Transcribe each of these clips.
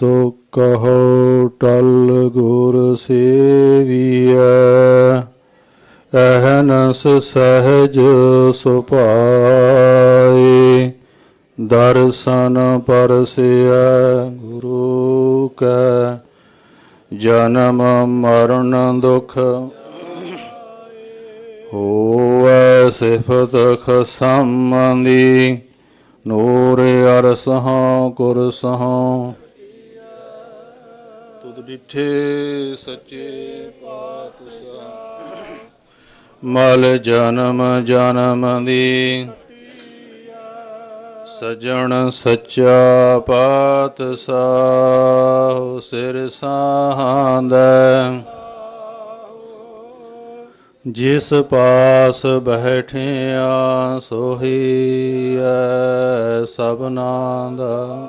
ਸੋ ਕਹੋ ਟਲ ਗੁਰ ਸੇਵੀਐ, ਅਹਨਸ ਸਹਜ ਸੁਭਾਏ, ਦਰਸ਼ਨ ਪਰਸਿਐ ਗੁਰੂ ਕੈ, ਜਨਮ ਮਰਨ ਦੁਖ ਹੋਵੈ ਸਿਫਤ ਖਸਮੰਦੀ, ਨੂਰ ਅਰਸਹਾਂ ਕੁਰਸਹਾਂ ਤੁਧ ਡਿਠੇ ਸੱਚੇ ਪਾਤਸ਼ਾਹ। ਮਲ ਜਨਮ ਜਨਮ ਦੀ ਸਜਣ ਸੱਚਾ ਪਾਤਸ਼ਾਹ ਸਿਰ ਸਾਹਾਂਦੈ। ਜਿਸ ਪਾਸ ਬੈਠਿਆ ਸੋਹੀ ਐ ਸਭਨਾ ਦਾ।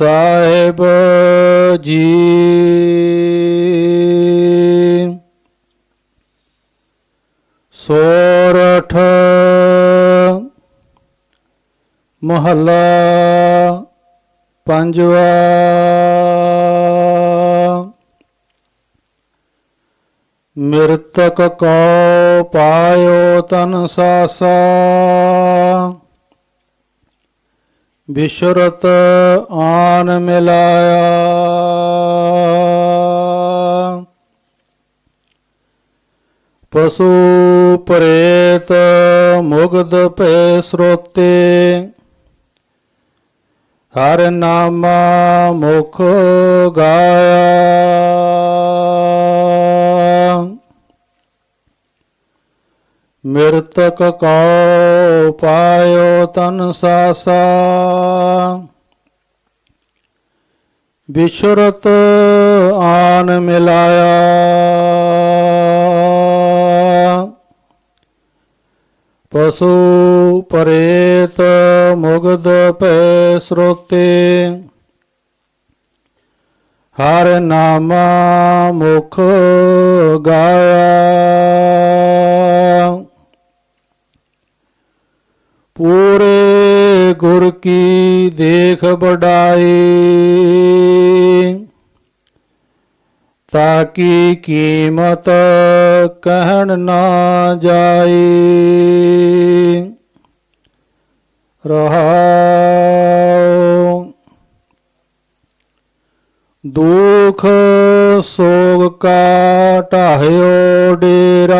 ਸਾਹਿਬ ਜੀ। ਸੋਰਠ ਮਹੱਲਾ ਪੰਜਵਾ। ਮਿਰਤਕ ਕੋ ਪਾਇਓ ਤਨ ਸਾਸਾ। ਬਿਸ਼ਰਤ ਆਨ ਮਿਲਾਇਆ। ਪਸ਼ੂ ਪ੍ਰੇਤ ਮੁਗਧ ਭੈ ਸਰੋਤੇ ਹਰ ਨਾਮਾ ਮੁਖ ਗਾਇਆ। ਮਿਰਤਕ ਕੋ ਪਾਇਓ ਤਨ ਸਾਸਾ। ਬਿਸ਼ਰਤ ਆਨ ਮਿਲਾਇਆ। ਪਸ਼ੂ ਪ੍ਰੇਤ ਮੁਗਧ ਭੈ ਸਰੋਤੇ। ਹਰ ਨਾਮਾ ਮੁਖ ਗਾਇਆ ਪੂਰੇ ਗੁਰ ਕੀ ਦੇਖ ਬੜਾਈ ਤਾਕੀ ਕੀਮਤ ਕਹਿਣ ਨਾ ਜਾਈ ਰਹਾਉ ਦੁਖ ਸੋਗ ਕਾ ਢਾਹਿਓ ਡੇਰਾ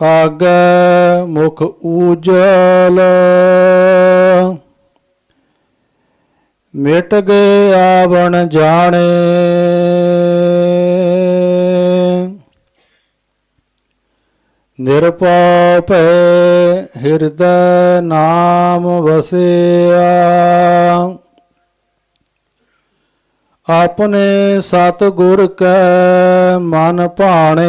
ਆਗੈ ਮੁਖ ਉਜਲ ਮਿਟ ਗਏ ਆਵਣ ਜਾਣੇ। ਨਿਰਪਉ ਭੈ ਹਿਰਦੈ ਨਾਮ ਵਸਿਆ। ਆਪਣੇ ਸਤ ਗੁਰ ਕੈ ਮਨ ਭਾਣੇ।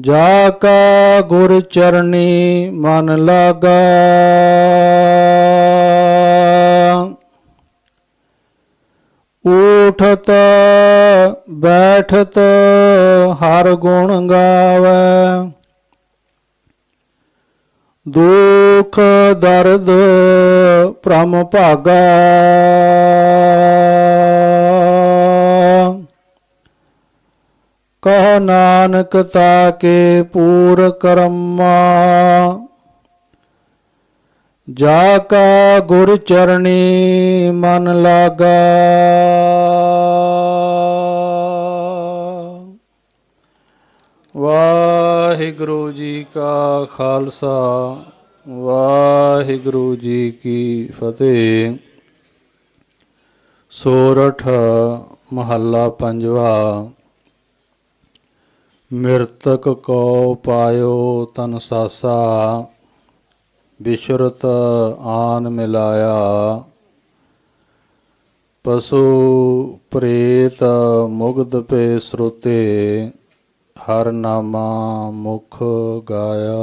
ਜਾ ਕਾ ਗੁਰ ਚਰਣੀ ਮਨ ਲਾਗਾ। ਉਠਤ ਬੈਠਤ, ਹਰ ਗੁਣ ਗਾਵੇ। ਦੁਖ ਦਰਦ ਭ੍ਰਮ ਭਾਗਾ। ਕਹ ਨਾਨਕ ਤਾਕੇ ਪੂਰ ਕਰਮਾ। ਜਾ ਕਾ ਗੁਰ ਚਰਣੀ ਮਨ ਲਾਗਾ। ਵਾਹਿਗੁਰੂ ਜੀ ਕਾ ਖਾਲਸਾ, ਵਾਹਿਗੁਰੂ ਜੀ ਕੀ ਫਤਿਹ। ਸੋਰਠ ਮਹੱਲਾ ਪੰਜਵਾ। ਮਿਰਤਕ ਕੋ ਪਾਇਓ ਤਨ ਸਾਸਾ, ਬਿਸ਼ਰਤ ਆਨ ਮਿਲਾਇਆ। ਪਸ਼ੂ ਪ੍ਰੇਤ ਮੁਗਧ ਪੇ ਸਰੋਤੇ, ਹਰ ਨਾਮਾ ਮੁਖ ਗਾਇਆ।